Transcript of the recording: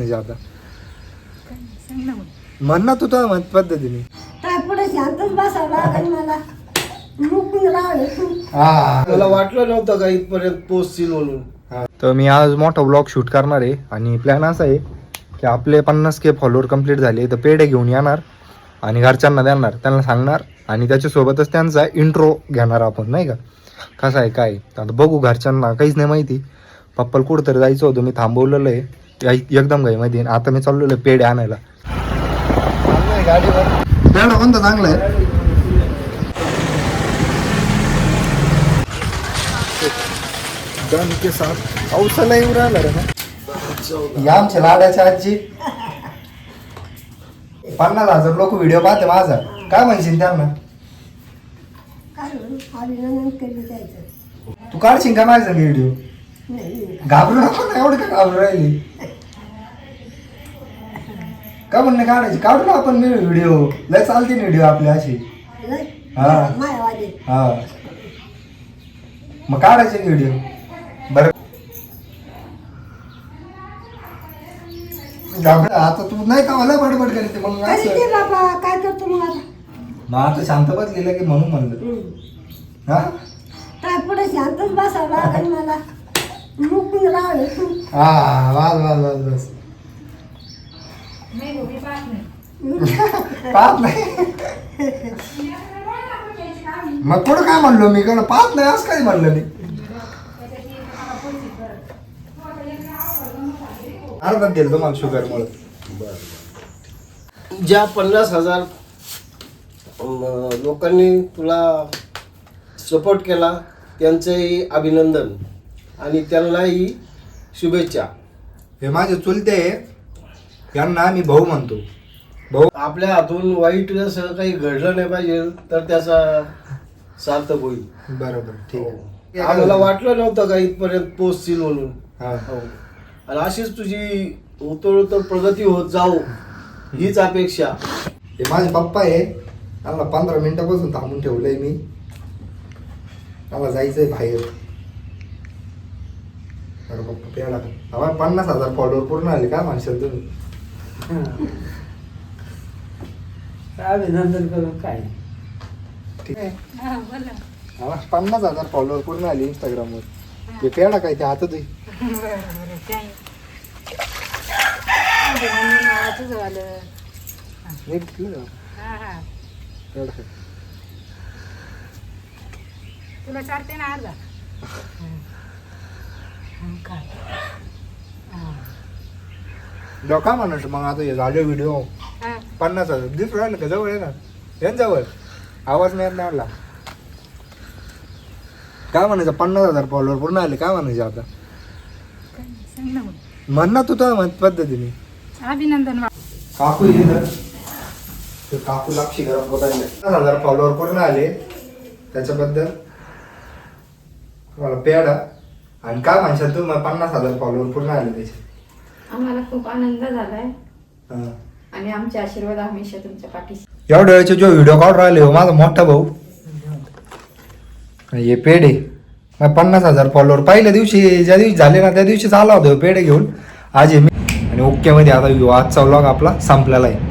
म्हणजे आता म्हण ना तू म्हण पद्धतीने. काय पुढे शांतच बसावं लागेल मला. मुकून राहिले हा. मला वाटलं नव्हतं का इथपर्यंत पोचतील म्हणून. तर मी आज मोठा ब्लॉग शूट करणार आहे आणि प्लॅन असा आहे की आपले पन्नास के फॉलोअर कंप्लीट झाले तर पेढे घेऊन येणार आणि घरच्यांना देणार त्यांना सांगणार आणि त्याच्यासोबतच त्यांचा इंट्रो घेणार आपण नाही का? कसं आहे काय तर आता बघू घरच्यांना काहीच नाही माहिती. पप्पाला कुठंतरी जायचं होतं मी थांबवलेलं आहे. एकदम घाई माहिती आता मी चाललेलो पेढे आणायला. गाडीवर. पेढा कोणता चांगला आहे? के साथ औषध येऊ राहिला रे ना. या आमच्या लाडाच्या आजी. पन्नास हजार लोक व्हिडिओ पाहते माझा. काय म्हणशील त्यांना? तू काढशील का माझा व्हिडिओ नाही. घाबरू नको ना एवढं का घाबरू राहिली? का म्हणणे काढायची? काढू ना आपण मी व्हिडिओ लय चालते व्हिडिओ आपली अशी हा. हा. मग काढायचे व्हिडिओ बरं. घाबरा आता तू नाही का मला बडबड करते मग कधी असं. ते बाबा. काय करतो मग आता? मग आता शांत बसलेलं की म्हणून म्हणलं. हा? काय पुढे शांतच बसावं लागेल मला? मुकून राहिले हा वाज वाज वाज बस पाहत नाही. मग पुढं काय म्हणलो मी? का पाहत नाही असं काय म्हणलं मी. अर्धा दिलं तुम्हाला शुगर मुळे. ज्या पन्नास हजार अं, लोकांनी तुला सपोर्ट केला त्यांचंही अभिनंदन आणि त्यांनाही शुभेच्छा. हे माझे चुलते आहे. यांना आम्ही भाऊ म्हणतो. भाऊ आपल्या हातून वाईट असं काही घडलं नाही पाहिजे तर त्याचा सार्थक होईल. बरोबर ठीक आहे. आम्हाला वाटलं नव्हतं का इथपर्यंत पोचतील म्हणून? हा. हो. आणि अशीच तुझी उतरउतर प्रगती होत जाऊ हीच अपेक्षा. हे माझे पप्पा आहे. त्यांना पंधरा मिनिटापासून थांबून ठेवलंय मी. मला जायचंय बाहेर. अरे पप्पा पेडा आम्हाला पन्नास हजार फॉलोअर पूर्ण आले काय म्हणशाल तुम्ही? अभिनंदन करून काय ठीक आहे आम्हाला पन्नास हजार फॉलोअर पूर्ण आले इंस्टाग्रामवर हे पेडा काय ते हातात आहे. नाही घेतलं का? पेढा काय. तुला चालते ना अर्धा काय लोक काय म्हणत मग आता हे झाले व्हिडिओ हा. पन्नास हजार. दिसू राहिलं का? जवळ आहे ना येन जवळ. आवाज नाही येत काय म्हणायचं? पन्नास हजार फॉलोअर पूर्ण आले. काय म्हणायचे आता? काय नाही, सांग ना मग. म्हण ना तू तर म्हण पद्धतीने. अभिनंदन वा- काकू इथं ते काकू लाक्षी गरम बोलायला पन्नास हजार फॉलोअर पूर्ण आले. त्याच्याबद्दल मला पेडा आणि काय म्हणशाल तू मला पन्नास हजार फॉलोअर पूर्ण आले त्याचे आम्हाला खूप आनंद झालाय. हा. आणि आमचे आशीर्वाद हमेशा तुमच्या पाठीशी. एवढ्या वेळचे जो व्हिडिओ काढून राहिले हो माझा मोठा भाऊ. हे पेढे. मग पन्नास हजार फॉलोअर पहिल्या दिवशी ज्या दिवशी झाले ना त्या दिवशीच आला होता ह्यो पेढे घेऊन. आज हे मी आणि ओके मध्ये आता आजचा व्लॉग आपला संपलेला आहे.